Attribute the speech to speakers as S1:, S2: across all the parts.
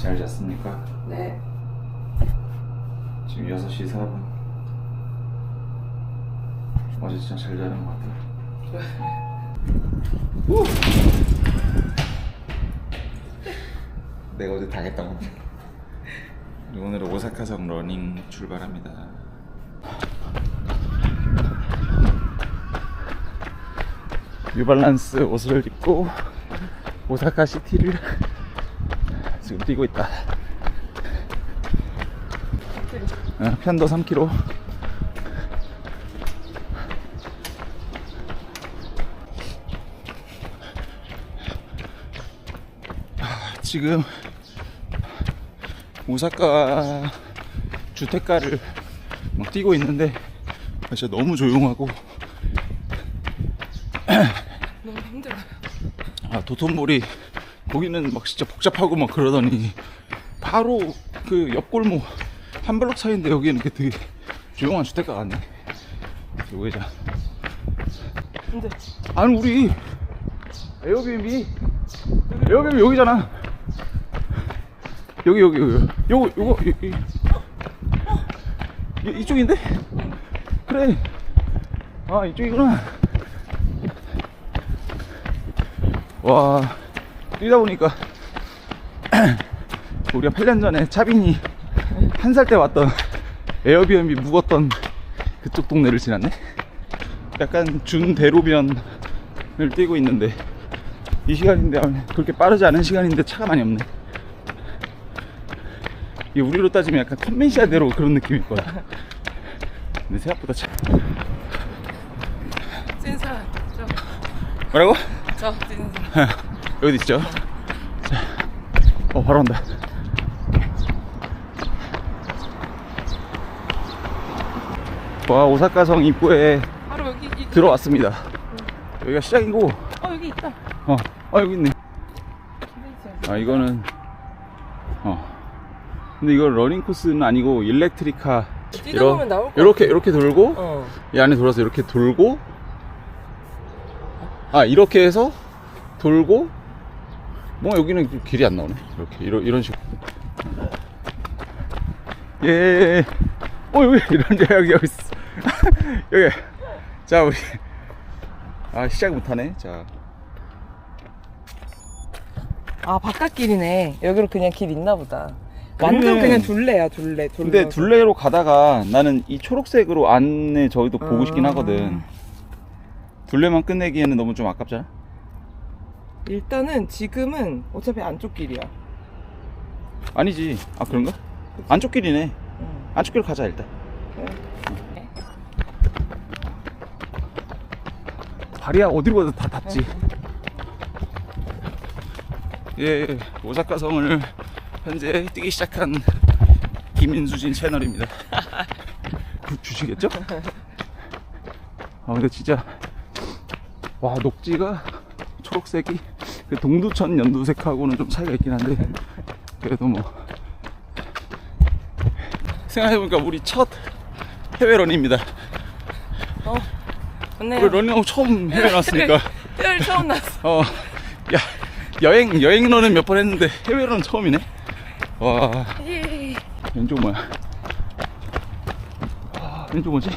S1: 잘 잤습니까?
S2: 네.
S1: 지금 6시 4분. 어제 진짜 잘 자는 것 같아요. 우! 내가 어제 당했던 건데. 오늘은 오사카성 러닝 출발합니다. 뉴발란스 옷을 입고 오사카 시티를 지금 뛰고 있다. 어, 편도 3km. 아, 지금 오사카 주택가를 막 뛰고 있는데 아, 진짜 너무 조용하고
S2: 너무 힘들어요.
S1: 아 도톤보리 거기는 막 진짜 복잡하고 막 그러더니 바로 그 옆골목 한 블럭 차이인데 여기는 이렇게 되게 조용한 주택가 같네. 여기자.
S2: 근데
S1: 아니 우리 에어비앤비 에어비앤비 여기잖아. 여기 여기 여기. 요거 요거 이, 이, 이, 이쪽인데? 그래. 아 이쪽이구나. 와 뛰다 보니까 우리가 8년 전에 차빈이 한 살 때 왔던 에어비앤비 묵었던 그쪽 동네를 지났네. 약간 준대로변을 뛰고 있는데 이 시간인데 그렇게 빠르지 않은 시간인데 차가 많이 없네. 이게 우리로 따지면 약간 컨벤시아 대로 그런 느낌일 거야. 근데 생각보다 차
S2: 찐사 저,
S1: 뭐라고?
S2: 저 찐사.
S1: 여기 있죠? 자, 어 바로 온다. 와 오사카성 입구에
S2: 바로 여기 이,
S1: 들어왔습니다. 여기가 시작이고.
S2: 어 여기 있다.
S1: 어, 아 여기 있네. 아 이거는 어. 근데 이거 러닝 코스는 아니고 일렉트리카
S2: 뛰다 보면 나올 거
S1: 이렇게 이렇게 돌고
S2: 어.
S1: 이 안에 돌아서 이렇게 돌고 아 이렇게 해서 돌고 뭐 여기는 길이 안 나오네 이렇게 이런 이런 식으로 예. 어 여기 이런 데 여기 여기 있어. 여기 자 우리 아 시작 못하네 자
S2: 아 바깥 길이네. 여기로 그냥 길 있나 보다. 완전
S1: 그래.
S2: 그냥 둘레야 둘레. 둘레.
S1: 근데 둘레로 가다가 나는 이 초록색으로 안에 저기도 보고 싶긴
S2: 아.
S1: 하거든 둘레만 끝내기에는 너무 좀 아깝잖아
S2: 일단은 지금은 어차피 안쪽 길이야.
S1: 아니지 아 그런가? 안쪽 길이네
S2: 응.
S1: 안쪽 길 가자 일단
S2: 그래.
S1: 발이야 어디로 가도 다 닿지 예, 예 오사카 성을 현재 뛰기 시작한 김인수진 채널입니다 그 주시겠죠? 아 근데 진짜 와 녹지가 초록색이 그 동두천 연두색하고는 좀 차이가 있긴 한데 그래도 뭐 생각해보니까 우리 첫 해외 런입니다
S2: 어. 좋네요.
S1: 우리 런닝하고 처음 해외 나왔으니까
S2: 뼈를 처음 났어.
S1: 어, 야, 여행, 여행러는 몇번 했는데 해외로는 처음이네. 와,
S2: 예.
S1: 왼쪽 뭐야? 아, 왼쪽 뭐지?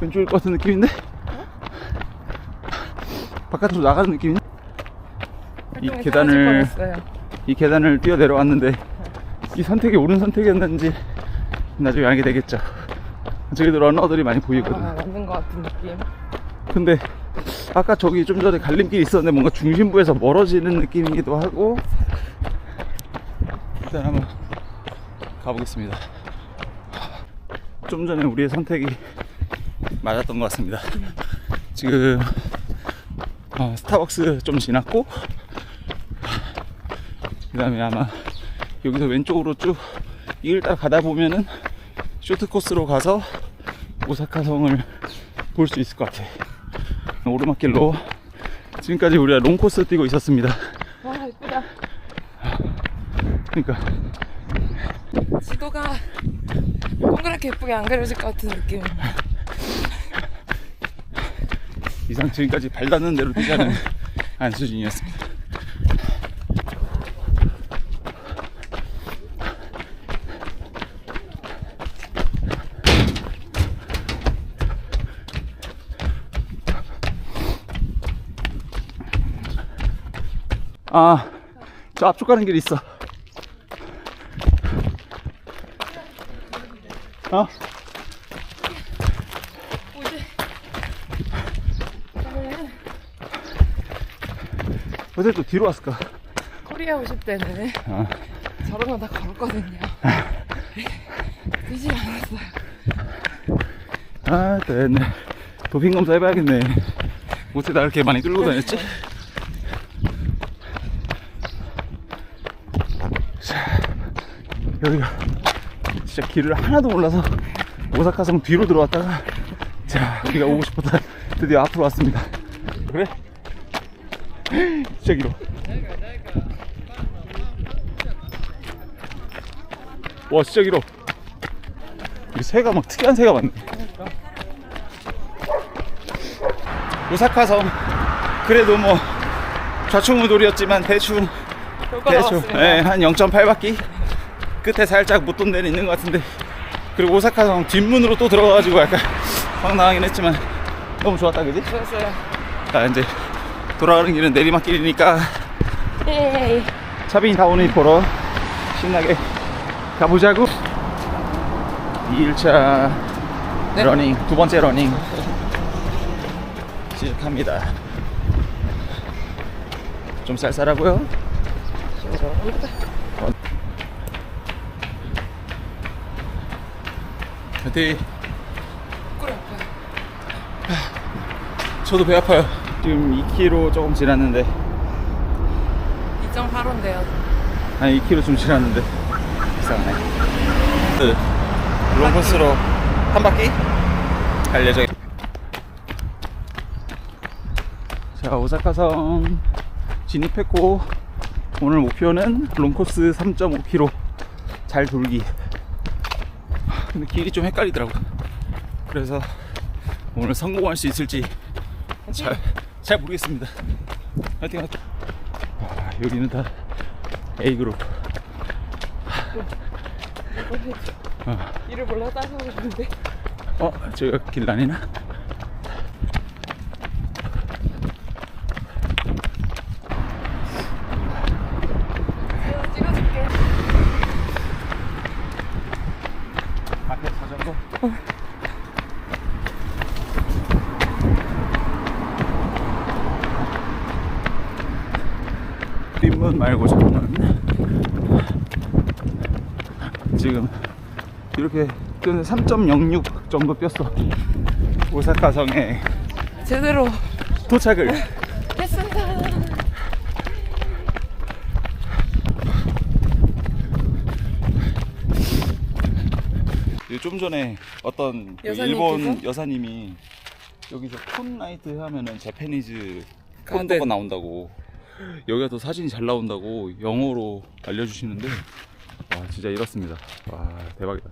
S1: 왼쪽일 것 같은 느낌인데? 바깥으로 나가는 느낌이네? 이
S2: 활동에
S1: 계단을-. 이 계단을 뛰어 내려왔는데 이 선택이 옳은 선택이었는지 나중에 알게 되겠죠. 저기도 러너들이 많이 보이거든.
S2: 아, 맞는 것 같은 느낌.
S1: 근데 아까 저기 좀 전에 갈림길이 있었는데 뭔가 중심부에서 멀어지는 느낌이기도 하고 일단 한번 가보겠습니다 좀 전에 우리의 선택이 맞았던 것 같습니다 지금 어, 스타벅스 좀 지났고 그 다음에 아마 여기서 왼쪽으로 쭉 이길 따라 가다 보면은 쇼트 코스로 가서 오사카 성을 볼 수 있을 것 같아 오르막길로 지금까지 우리가 롱코스 뛰고 있었습니다
S2: 와 예쁘다.
S1: 그러니까
S2: 지도가 동그랗게 예쁘게 안 그려질 것 같은 느낌.
S1: 이상 지금까지 발 닿는 대로 뛰자는 안 수준이었습니다. 아, 저 앞쪽 가는 길이 있어. 어? 어제 또 뒤로 왔을까?
S2: 코리아 오실 때는
S1: 아,
S2: 저런 건다 걸었거든요. 뛰지 않았어요.
S1: 아, 또 옛날 도핑 검사 해봐야겠네. 어떻게 나 이렇게 많이 끌고 다녔지? 자, 여기가 진짜 길을 하나도 몰라서 오사카성 뒤로 들어왔다가 자, 우리가 오고 싶었다 드디어 앞으로 왔습니다. 그래? 진짜 길어. 와, 진짜 길어. 이 새가 막 특이한 새가 많네. 오사카성 그래도 뭐 좌충우돌이었지만 대충 대충. 예, 한 0.8바퀴 끝에 살짝 못돈 데는 있는 것 같은데 그리고 오사카성 뒷문으로 또 들어가가지고 약간 황당하긴 했지만 너무 좋았다 그지?
S2: 좋았어요.
S1: 자 이제 돌아가는 길은 내리막길이니까
S2: 예.
S1: 차빈이 다 오는 보러 신나게 가보자고 2일차
S2: 네.
S1: 러닝 두 번째 러닝 시작합니다 좀 쌀쌀하고요
S2: 아파요.
S1: 저도 배 아파요 지금 2km 조금 지났는데.
S2: 2.8호인데요.
S1: 아니 2km 좀 지났는데. 이상하네. 그 롱코스로 한 바퀴 갈 예정이 자 오사카성 진입했고 오늘 목표는 롱코스 3.5km 잘 돌기. 근데 길이 좀 헷갈리더라고 그래서 오늘 성공할 수 있을지 잘, 잘 모르겠습니다 화이팅 아, 여기는 다 A그룹 어.
S2: 이를 몰라 따라오고 싶은데.
S1: 어? 저기가 길란이나?
S2: 내가 찍어줄게.
S1: 앞에 자전거? 뒷문 말고 저는 지금 이렇게 뛰는 3.06 정도 뛰었어 오사카성에
S2: 제대로
S1: 도착을
S2: 했습니다.
S1: 좀 전에 어떤 그
S2: 여사님께서?
S1: 일본 여사님이 여기서 콘라이트 하면은 재패니즈. 콘도가 나온다고 여기가 더 사진이 잘 나온다고 영어로 알려주시는데 와 진짜 이렇습니다. 와 대박이다